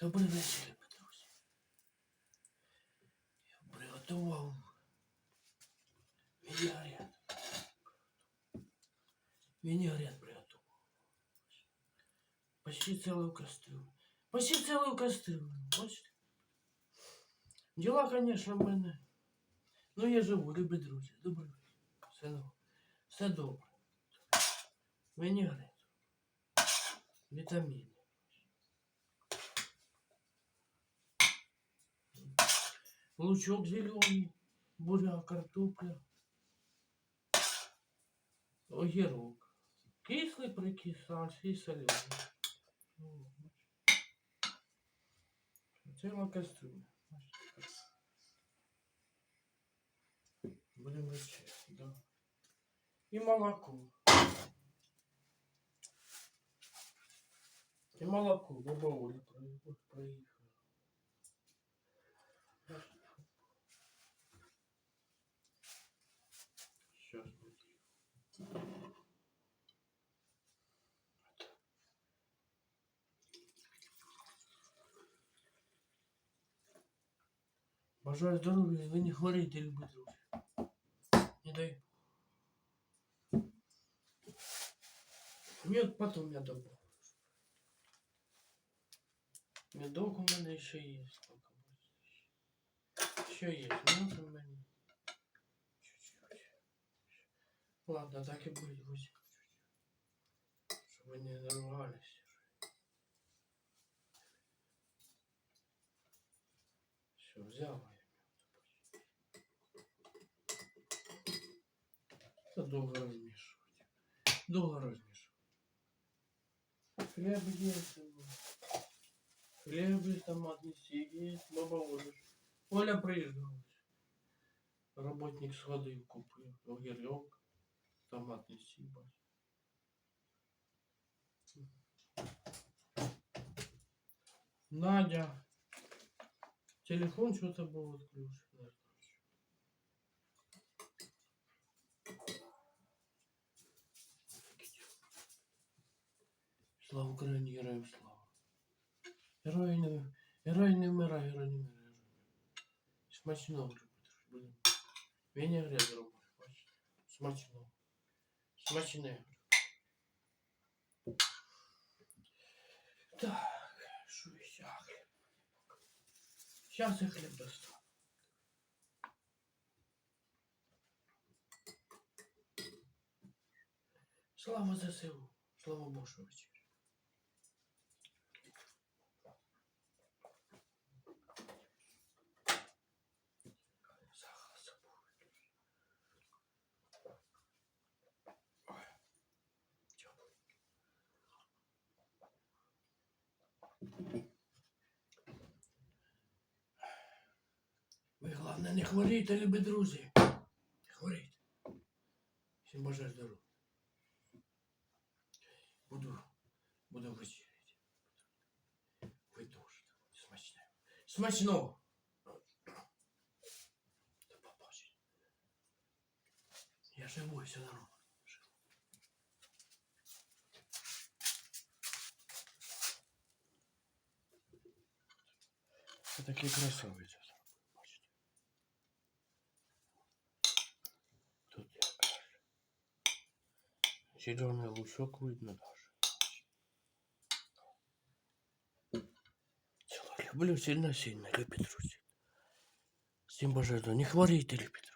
Добрий вечір, Петрусь. Я приготував вінігрет. Вінігрет приготував. Почти целую кастрюлю. Почти целую кастрюлю. Бачите? Діла, конечно, в мене. Ну, я живу, любі друзі. Добрий вечір. Все, добре. Все добре. Вінігрет. Вітаміни. Лучок зеленый, буряк, картопля, огірок. Кислий прикисався і солений. Ціла кастрюля. Будемо вечеряти, да. І молоко. І молоко, баба Оля Сейчас будет. Бажаю здоров'я, ви не хворійте, любі друзі. Не дай. Мед потом я добавлю. Медок у мене ще є. Сколько буде? Ще є мед у мене. Ладно, так и будет, друзья. Чтобы не наругались. Все, взял. Это долго размешивать. Долго размешивать. Хлеб есть. Хлеб есть, томатный сик есть. Баба Оля. Оля приезжалась. Работник сходил, купил. Огірок. Томатный сик. бачиш. Надя. Телефон что-то был отключен. не знаю чё. Слава Україні, героям слава. Герої не, герої не вмирає, герої не вмирає. Смачно вже будемо. Вінігрет зробив, бачите. Смачно. Смачне. Так, що ще? Сейчас я хліб достану. Слава ЗСУ, слава Божу. Ви головне не хворійте, любі друзі. Не хворійте. Всім бажаю здоров'я. Буду, буду вечеряти. Ви дуже смачне. Смачного. До побачення. Я живу, все нормально. Це такий красавець. я зробив, Бачите. Тут якраз. Зеленый лучок видно даже. Ціло люблю сильно-сильно, любі друзі. Всім бажаю, здоров'я. не хворійте, любі друзі.